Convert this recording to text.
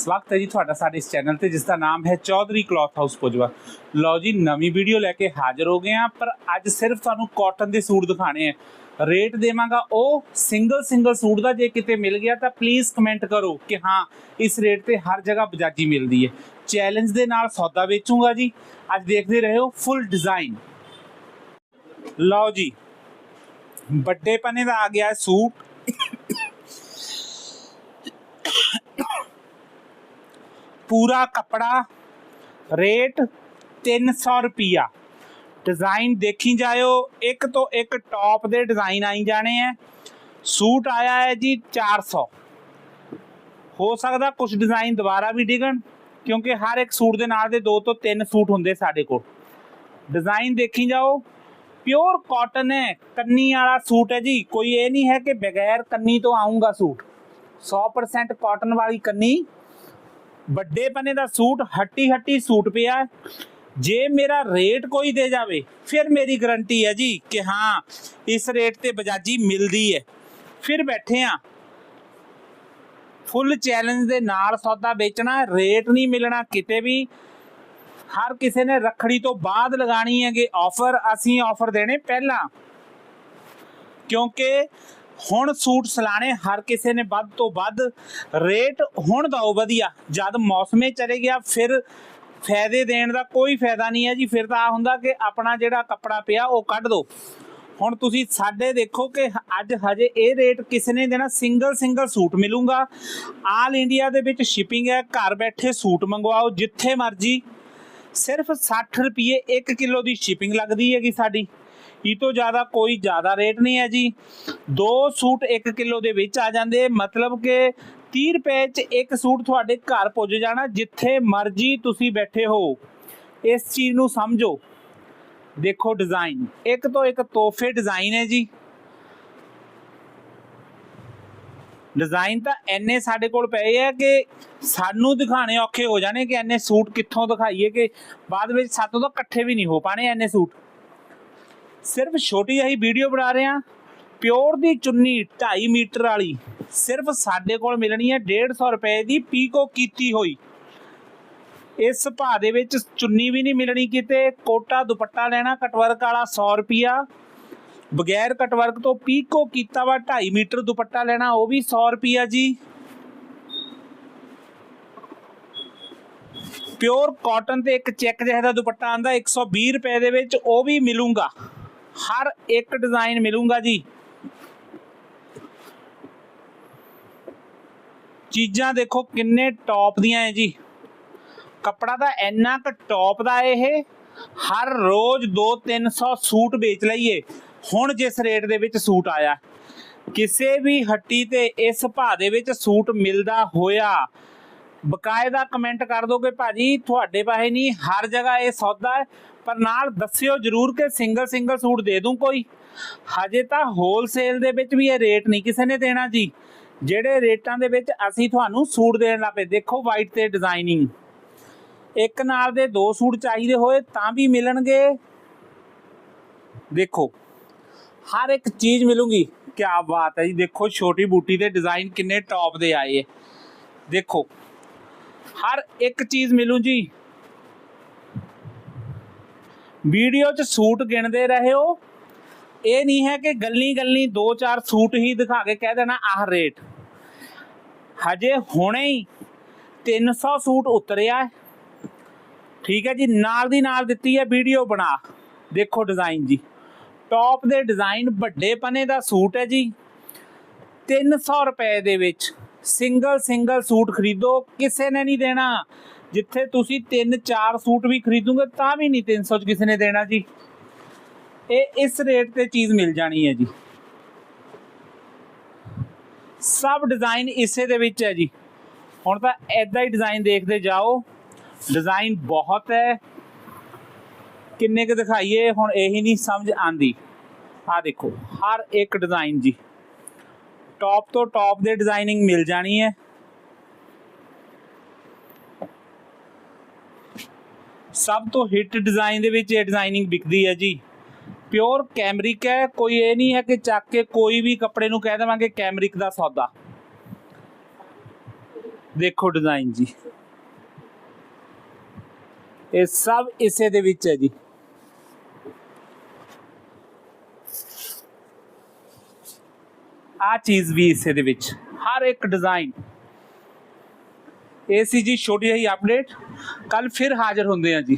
ਸਵਾਗਤ ਹੈ ਜੀ ਤੁਹਾਡਾ ਸਾਡੇ ਇਸ ਚੈਨਲ ਤੇ ਜਿਸ ਦਾ ਨਾਮ ਹੈ ਚੌਧਰੀ ਕਲੌਥ ਹਾਊਸ ਪੁਜਵਾ। ਲਓ ਜੀ, ਨਵੀਂ ਵੀਡੀਓ ਲੈ ਕੇ ਹਾਜ਼ਰ ਹੋ ਗਏ ਆ ਪਰ ਅੱਜ ਸਿਰਫ ਤੁਹਾਨੂੰ ਕਾਟਨ ਦੇ ਸੂਟ ਦਿਖਾਣੇ ਆ ਰੇਟ ਦੇਵਾਂਗਾ ਉਹ ਸਿੰਗਲ ਸਿੰਗਲ ਸੂਟ ਦਾ, ਜੇ ਕਿਤੇ ਮਿਲ ਗਿਆ ਤਾਂ ਪਲੀਜ਼ ਕਮੈਂਟ ਕਰੋ ਕਿ ਹਾਂ, ਇਸ ਰੇਟ ਤੇ ਹਰ ਜਗ੍ਹਾ ਬਜਾਜੀ ਮਿਲਦੀ ਹੈ। ਚੈਲੰਜ ਦੇ ਨਾਲ ਸੌਦਾ ਵੇਚੂੰਗਾ ਜੀ। ਅੱਜ ਦੇਖਦੇ ਰਹੋ ਫੁੱਲ ਡਿਜ਼ਾਈਨ ਲਓ ਜੀ, ਵੱਡੇ ਪਨੇ ਦਾ ਆ ਗਿਆ ਸੂਟ। ਪੂਰਾ ਕਪੜਾ, ਰੇਟ 300 ਰੁਪਿਆ ਡਿਜ਼ਾਈਨ ਦੇਖੀ ਜਾਇਓ, ਇੱਕ ਤੋਂ ਇੱਕ ਟੌਪ ਦੇ ਡਿਜ਼ਾਈਨ ਆਈ ਜਾਣੇ ਆ ਸੂਟ ਆਇਆ ਹੈ ਜੀ 400 ਹੋ ਸਕਦਾ ਕੁਝ ਡਿਜ਼ਾਈਨ ਦੁਬਾਰਾ ਵੀ ਡਿਗਣ, ਕਿਉਂਕਿ ਹਰ ਇੱਕ ਸੂਟ ਦੇ ਨਾਲ ਦੇ ਦੋ ਤੋਂ ਤਿੰਨ ਸੂਟ ਹੁੰਦੇ ਸਾਡੇ ਕੋਲ। ਡਿਜ਼ਾਈਨ ਦੇਖੀ ਜਾਓ, ਪਿਓਰ ਕਾਟਨ ਹੈ ਕੰਨੀ ਵਾਲਾ ਸੂਟ ਹੈ ਜੀ। ਕੋਈ ਇਹ ਨਹੀਂ ਹੈ ਕਿ ਬਗੈਰ ਕੰਨੀ ਤੋਂ ਆਉਂਗਾ ਸੂਟ। 100% ਕਾਟਨ ਵਾਲੀ ਕੰਨੀ ਵੱਡੇ ਪੰਨੇ ਦਾ ਸੂਟ ਹੱਟੀ ਹੱਟੀ ਸੂਟ ਪਿਆ ਜੇ ਮੇਰਾ ਰੇਟ ਕੋਈ ਦੇ ਜਾਵੇ, ਫਿਰ ਮੇਰੀ ਗਰੰਟੀ ਹੈ ਜੀ ਕਿ ਹਾਂ, ਇਸ ਰੇਟ ਤੇ ਬਜਾਜੀ ਮਿਲਦੀ ਹੈ। ਫਿਰ ਬੈਠੇ ਆ ਫੁੱਲ ਚੈਲੰਜ ਦੇ ਨਾਲ ਸੌਦਾ ਵੇਚਣਾ, ਰੇਟ ਨਹੀਂ ਮਿਲਣਾ ਕਿਤੇ ਵੀ। ਹਰ ਕਿਸੇ ਨੇ ਰੱਖੜੀ ਤੋਂ ਬਾਅਦ ਲਗਾਣੀ ਹੈਗੇ ਆਫਰ ਅਸੀਂ ਆਫਰ ਦੇਣੇ ਪਹਿਲਾਂ। ਕਿਉਂਕਿ ਹੁਣ ਸੂਟ ਸਲਾਣੇ ਹਰ ਕਿਸੇ ਨੇ ਵੱਧ ਤੋਂ ਵੱਧ ਰੇਟ ਹੁਣ ਦਓ ਵਧੀਆ। ਜਦ ਮੌਸਮੇ ਚਲੇ ਗਿਆ, ਫਿਰ ਫਾਇਦੇ ਦੇਣ ਦਾ ਕੋਈ ਫਾਇਦਾ ਨਹੀਂ ਹੈ ਜੀ। ਫਿਰ ਤਾਂ ਆ ਹੁੰਦਾ ਕਿ ਆਪਣਾ ਜਿਹੜਾ ਕੱਪੜਾ ਪਿਆ, ਉਹ ਕੱਢ ਦੋ ਹੁਣ ਤੁਸੀਂ ਸਾਡੇ ਦੇਖੋ ਕਿ ਅੱਜ ਹਜੇ ਇਹ ਰੇਟ ਕਿਸੇ ਨੇ ਦੇਣਾ, ਸਿੰਗਲ ਸਿੰਗਲ ਸੂਟ ਮਿਲੂਗਾ। ਆਲ ਇੰਡੀਆ ਦੇ ਵਿੱਚ ਸ਼ਿਪਿੰਗ ਹੈ, ਘਰ ਬੈਠੇ ਸੂਟ ਮੰਗਵਾਓ, ਜਿੱਥੇ ਮਰਜ਼ੀ। ਸਿਰਫ 60 ਰੁਪਏ 1 ਕਿਲੋ ਦੀ ਸ਼ਿਪਿੰਗ ਲੱਗਦੀ ਹੈਗੀ ਸਾਡੀ। ਇਹ ਤੋਂ ਜ਼ਿਆਦਾ ਕੋਈ ਜ਼ਿਆਦਾ ਰੇਟ ਨਹੀਂ ਹੈ ਜੀ। ਦੋ ਸੂਟ 1 ਕਿਲੋ ਦੇ ਵਿੱਚ ਆ ਜਾਂਦੇ, ਮਤਲਬ ਕਿ 30 ਰੁਪਏ 'ਚ ਇੱਕ ਸੂਟ ਤੁਹਾਡੇ ਘਰ ਪੁੱਜ ਜਾਣਾ, ਜਿੱਥੇ ਮਰਜ਼ੀ ਤੁਸੀਂ ਬੈਠੇ ਹੋ। ਇਸ ਚੀਜ਼ ਨੂੰ ਸਮਝੋ। ਦੇਖੋ ਡਿਜ਼ਾਈਨ ਇੱਕ ਤੋਂ ਇੱਕ ਤੋਹਫੇ ਡਿਜ਼ਾਈਨ ਹੈ ਜੀ। ਡਿਜ਼ਾਈਨ ਤਾਂ ਐਨੇ ਸਾਡੇ ਕੋਲ ਪਏ ਆ ਕਿ ਸਾਨੂੰ ਦਿਖਾਣੇ ਔਖੇ ਹੋ ਜਾਣੇ ਕਿ ਐਨੇ ਸੂਟ ਕਿੱਥੋਂ ਦਿਖਾਈਏ ਕਿ ਬਾਅਦ ਵਿੱਚ ਸਾਤੋਂ ਤਾਂ ਇਕੱਠੇ ਵੀ ਨਹੀਂ ਹੋ ਪਾਣੇ ਐਨੇ ਸੂਟ। ਸਿਰਫ ਛੋਟੀ ਜਿਹੀ ਵੀਡੀਓ ਬਣਾ ਰਹੇ ਆ ਪਿਓਰ ਦੀ ਚੁੰਨੀ 2.5 ਮੀਟਰ ਵਾਲੀ, ਸਿਰਫ ਸਾਡੇ ਕੋਲ ਮਿਲਣੀ ਹੈ 150 ਰੁਪਏ ਦੀ ਪੀਕੋ ਕੀਤੀ ਹੋਈ। ਇਸ ਭਾਅ ਦੇ ਵਿੱਚ ਚੁੰਨੀ ਵੀ ਨਹੀਂ ਮਿਲਣੀ ਕਿਤੇ, ਕੋਟਾ ਦੁਪੱਟਾ ਲੈਣਾ ਕਟਵਰਕ ਵਾਲਾ 100 ਰੁਪਿਆ ਬਗੈਰ ਕਟਵਰਕ ਤੋਂ ਪੀਕੋ ਕੀਤਾ ਵਾ 2.5 ਮੀਟਰ ਦੁਪੱਟਾ ਲੈਣਾ, ਉਹ ਵੀ 100 ਰੁਪਿਆ ਜੀ। ਪਿਓਰ ਕਾਟਨ ਤੇ ਇੱਕ ਚੈੱਕ ਜਿਹਾ ਦਾ ਦੁਪੱਟਾ ਆਂਦਾ 120 ਰੁਪਏ ਦੇ ਵਿੱਚ ਉਹ ਵੀ ਮਿਲੂਗਾ। ਹਰ ਇੱਕ ਡਿਜ਼ਾਈਨ ਮਿਲੂਗਾ ਜੀ। ਚੀਜ਼ਾਂ ਦੇਖੋ ਕਿੰਨੇ ਟੌਪ ਦੀਆਂ ਹੈ ਜੀ। ਕੱਪੜਾ ਤਾਂ ਇੰਨਾ ਕੁ ਟੌਪ ਦਾ ਇਹ, ਹਰ ਰੋਜ਼ 2-300 ਸੂਟ ਵੇਚ ਲਈਏ। ਹੁਣ ਜਿਸ ਰੇਟ ਦੇ ਵਿੱਚ ਸੂਟ ਆਇਆ, ਕਿਸੇ ਵੀ ਹੱਟੀ ਤੇ ਇਸ ਭਾਅ ਦੇ ਵਿੱਚ ਸੂਟ ਮਿਲਦਾ ਹੋਇਆ ਬਕਾਇਦਾ ਕਮੈਂਟ ਕਰ ਦਿਓ ਕਿ ਭਾਜੀ, ਤੁਹਾਡੇ ਪਾਸੇ ਨਹੀਂ, ਹਰ ਜਗ੍ਹਾ ਇਹ ਸੌਦਾ ਹੈ। ਪਰ ਨਾਲ ਦੱਸਿਓ ਜਰੂਰ ਕਿ ਸਿੰਗਲ ਸਿੰਗਲ ਸੂਟ ਦੇ ਦੂੰ ਕੋਈ। ਹਜੇ ਤਾਂ ਹੋਲਸੇਲ ਦੇ ਵਿੱਚ ਵੀ ਇਹ ਰੇਟ ਨਹੀਂ ਕਿਸੇ ਨੇ ਦੇਣਾ ਜੀ। ਜਿਹੜੇ ਰੇਟਾਂ ਦੇ ਵਿੱਚ ਅਸੀਂ ਤੁਹਾਨੂੰ ਸੂਟ ਦੇਣ ਲੱਪੇ ਦੇਖੋ ਵਾਈਟ ਤੇ ਡਿਜ਼ਾਈਨਿੰਗ ਇੱਕ ਨਾਲ ਦੇ ਦੋ ਸੂਟ ਚਾਹੀਦੇ ਹੋਏ, ਤਾਂ ਵੀ ਮਿਲਣਗੇ। ਦੇਖੋ, ਹਰ ਇੱਕ ਚੀਜ਼ ਮਿਲੂਗੀ। ਕੀ ਬਾਤ ਹੈ ਜੀ, ਦੇਖੋ ਛੋਟੀ ਬੂਟੀ ਦੇ ਡਿਜ਼ਾਈਨ ਕਿੰਨੇ ਟੌਪ ਦੇ ਆਏ ਦੇਖੋ ਹਰ ਇੱਕ ਚੀਜ਼ ਮਿਲੂ ਜੀ। ਵੀਡੀਓ 'ਚ ਸੂਟ ਗਿਣਦੇ ਰਹੋ ਇਹ ਨਹੀਂ ਹੈ ਕਿ ਗੱਲੀ ਗੱਲੀ ਦੋ ਚਾਰ ਸੂਟ ਹੀ ਦਿਖਾ ਕੇ ਕਹਿ ਦੇਣਾ ਆਹ ਰੇਟ ਹਜੇ ਹੁਣੇ ਹੀ 300 ਸੂਟ ਉਤਰਿਆ ਠੀਕ ਹੈ ਜੀ, ਨਾਲ ਦੀ ਨਾਲ ਦਿੱਤੀ ਹੈ ਵੀਡੀਓ ਬਣਾ। ਦੇਖੋ ਡਿਜ਼ਾਈਨ ਜੀ। ਟੌਪ ਦੇ ਡਿਜ਼ਾਈਨ ਵੱਡੇ ਪਨੇ ਦਾ ਸੂਟ ਹੈ ਜੀ। 300 ਰੁਪਏ ਦੇ ਵਿੱਚ ਸਿੰਗਲ ਸਿੰਗਲ ਸੂਟ ਖਰੀਦੋ, ਕਿਸੇ ਨੇ ਨਹੀਂ ਦੇਣਾ। ਜਿੱਥੇ ਤੁਸੀਂ 3-4 ਸੂਟ ਵੀ ਖਰੀਦੋਗੇ, ਤਾਂ ਵੀ ਨਹੀਂ 300 ਚ ਕਿਸੇ ਨੇ ਦੇਣਾ ਜੀ। ਇਹ ਇਸ ਰੇਟ ਤੇ ਚੀਜ਼ ਮਿਲ ਜਾਣੀ ਹੈ ਜੀ। ਸਭ ਡਿਜ਼ਾਈਨ ਇਸੇ ਦੇ ਵਿੱਚ ਹੈ ਜੀ। ਹੁਣ ਤਾਂ ਐਦਾਂ ਹੀ ਡਿਜ਼ਾਈਨ ਦੇਖਦੇ ਜਾਓ। ਡਿਜ਼ਾਈਨ ਬਹੁਤ ਹੈ। ਕਿੰਨੇ ਕੁ ਦਿਖਾਈਏ, ਹੁਣ ਇਹੀ ਨਹੀਂ ਸਮਝ ਆਂਦੀ ਆ ਦੇਖੋ, ਹਰ ਇੱਕ ਡਿਜ਼ਾਈਨ ਜੀ। ਟੌਪ ਤੋਂ ਟੌਪ ਦੇ ਡਿਜ਼ਾਈਨਿੰਗ ਮਿਲ ਜਾਣੀ ਹੈ। ਸਭ ਤੋਂ ਹਿੱਟ ਡਿਜ਼ਾਈਨ ਦੇ ਵਿੱਚ ਇਹ ਡਿਜ਼ਾਈਨਿੰਗ ਵਿਕਦੀ ਹੈ ਜੀ। ਪਿਓਰ ਕੈਮਰਿਕ ਹੈ, ਕੋਈ ਇਹ ਨਹੀਂ ਹੈ ਕਿ ਚੱਕ ਕੇ ਕੋਈ ਵੀ ਕੱਪੜੇ ਨੂੰ ਕਹਿ ਦੇਵਾਂਗੇ ਕੈਮਰਿਕ ਦਾ ਸੌਦਾ। ਦੇਖੋ ਡਿਜ਼ਾਈਨ ਜੀ। ਇਹ ਸਭ ਇਸੇ ਦੇ ਵਿੱਚ ਹੈ ਜੀ। ਆ ਚੀਜ਼ ਵੀ ਇਸੇ ਦੇ ਵਿੱਚ, ਹਰ ਇੱਕ ਡਿਜ਼ਾਈਨ ਇਹ ਸੀ ਜੀ ਛੋਟੀ ਜਿਹੀ ਅਪਡੇਟ ਕੱਲ ਫਿਰ ਹਾਜ਼ਰ ਹੁੰਦੇ ਆ ਜੀ।